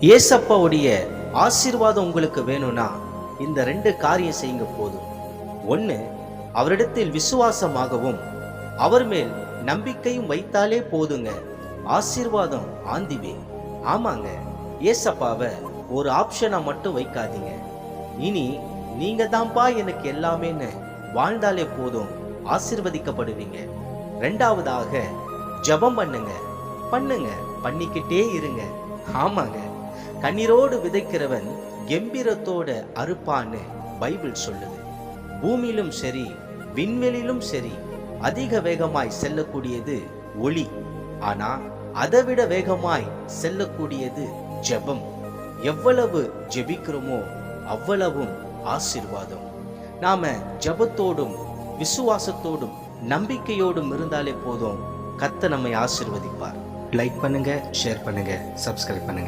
ஏசப்பாவுடைய ஆசீர்வாதம் உங்களுக்கு வேணும்னா இந்த ரெண்டு காரியம் செய்யுங்க போதும். ஒன்று அவரிடத்தில் விசுவாசமாகவும் அவர் மேல் நம்பிக்கையும் வைத்தாலே போதுங்க. ஆசீர்வாதம் ஆந்திவே. ஆமாங்க ஏசப்பாவை ஒரு ஆப்ஷனா மட்டும் வைக்காதீங்க. இனி நீங்க தான்ப்பா எனக்கு எல்லாமேன்னு வாழ்ந்தாலே போதும் ஆசிர்வதிக்கப்படுவீங்க. ரெண்டாவதாக ஜெபம் பண்ணுங்க. பண்ணுங்க பண்ணிக்கிட்டே இருங்க. ஆமாங்க கண்ணீரோடு விதைக்கிறவன் கெம்பீரத்தோட அறுப்பான்னு பைபிள் சொல்லுது. பூமியிலும் சரி விண்வெளியிலும் சரி அதிக வேகமாய் செல்லக்கூடியது ஒளி. ஆனா அதைவிட வேகமாய் செல்லக்கூடியது ஜெபம். எவ்வளவு ஜெபிக்கிறோமோ அவ்வளவும் ஆசீர்வாதம். நாம ஜெபத்தோடும் விசுவாசத்தோடும் நம்பிக்கையோடும் இருந்தாலே போதும் கத்த நம்மை ஆசிர்வதிப்பார். லைக் பண்ணுங்க ஷேர் பண்ணுங்க சப்ஸ்கிரைப் பண்ணுங்க.